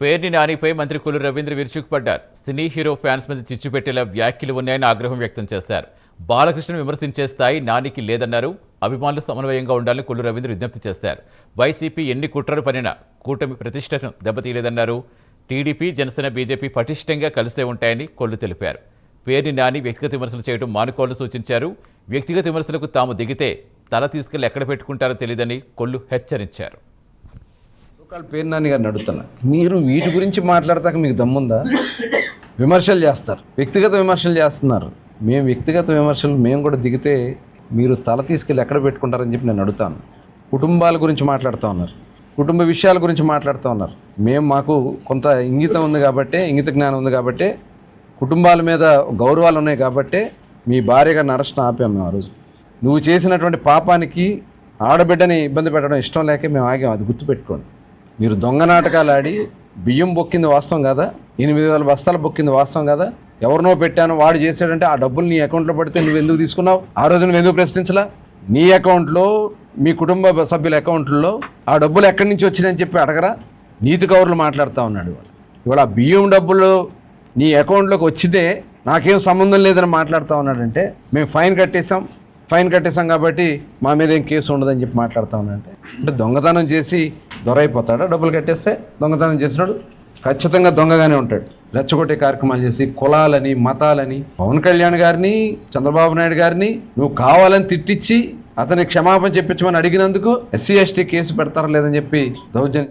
పేర్ని నానిపై మంత్రి కొల్లు రవీంద్ర విరుచుకుపడ్డారు. Cine hero fans మీద చిచ్చు పెట్టేలా వ్యాఖ్యలు ఉన్నాయని ఆగ్రహం వ్యక్తం చేశారు బాలకృష్ణను విమర్శించే స్థాయి నానికి లేదన్నారు. అభిమానులు సమన్వయంగా ఉండాలని కొల్లు రవీంద్ర విజ్ఞప్తి చేశారు వైసీపీ ఎన్ని కుట్రలు పనినా కూటమి ప్రతిష్టను దెబ్బతీయలేదన్నారు. టీడీపీ జనసేన బీజేపీ పటిష్టంగా కలిసే ఉంటాయని కొల్లు తెలిపారు. పేర్ని నాని వ్యక్తిగత విమర్శలు చేయడం మానుకోవాలని సూచించారు. వ్యక్తిగత విమర్శలకు తాము దిగితే తల తీసుకెళ్ళి ఎక్కడ పెట్టుకుంటారో తెలియదని కొల్లు హెచ్చరించారు. లోకాల పేరు నాని గారిని అడుగుతున్నా. మీరు వీటి గురించి మాట్లాడతాక మీకు దమ్ముందా? విమర్శలు చేస్తారు. వ్యక్తిగత విమర్శలు చేస్తున్నారు. మేము వ్యక్తిగత విమర్శలు మేము కూడా దిగితే మీరు తల తీసుకెళ్ళి ఎక్కడ పెట్టుకుంటారని చెప్పి నేను అడుగుతాను. కుటుంబాల గురించి మాట్లాడుతూ ఉన్నారు. కుటుంబ విషయాల గురించి మాట్లాడుతూ ఉన్నారు. మేము మాకు కొంత ఇంగితం ఉంది కాబట్టే ఇంగిత జ్ఞానం ఉంది కాబట్టే కుటుంబాల మీద గౌరవాలు ఉన్నాయి కాబట్టే మీ భార్యగా నరసిన ఆపాం మేము ఆ రోజు. నువ్వు చేసినటువంటి పాపానికి ఆడబిడ్డని ఇబ్బంది పెట్టడం ఇష్టం లేక మేము ఆగాం. అది గుర్తుపెట్టుకోండి. మీరు దొంగ నాటకాలు ఆడి బియ్యం బొక్కింది వాస్తవం కదా? ఎనిమిది వేల బస్తాలు బొక్కింది వాస్తవం కదా? ఎవరినో పెట్టాను వాడు చేశాడంటే ఆ డబ్బులు నీ అకౌంట్లో పడితే నువ్వు ఎందుకు తీసుకున్నావు? ఆ రోజు నువ్వు ఎందుకు ప్రశ్నించలా? నీ అకౌంట్లో మీ కుటుంబ సభ్యుల అకౌంట్లో ఆ డబ్బులు ఎక్కడి నుంచి వచ్చినాయని చెప్పి అడగరా? నీతి కౌరులు మాట్లాడుతూ ఉన్నాడు ఇవాళ. ఇవాళ ఆ బియ్యం డబ్బులు నీ అకౌంట్లోకి వచ్చితే నాకేం సంబంధం లేదని మాట్లాడుతూ ఉన్నాడంటే మేము ఫైన్ కట్టేసాం ఫైన్ కట్టేసాం కాబట్టి మా మీద ఏం కేసు ఉండదని చెప్పి మాట్లాడుతూ ఉన్నాడంటే అంటే దొంగతనం చేసి దొరైపోతాడా? డబ్బులు కట్టేస్తే దొంగతనం చేసినాడు ఖచ్చితంగా దొంగగానే ఉంటాడు. రెచ్చగొట్టే కార్యక్రమాలు చేసి కులాలని మతాలని పవన్ కళ్యాణ్ గారిని చంద్రబాబు నాయుడు గారిని నువ్వు కావాలని తిట్టించి అతని క్షమాపణ చెప్పించమని అడిగినందుకు ఎస్సీ ఎస్టీ కేసు పెడతారా లేదని చెప్పి దౌర్జన్యం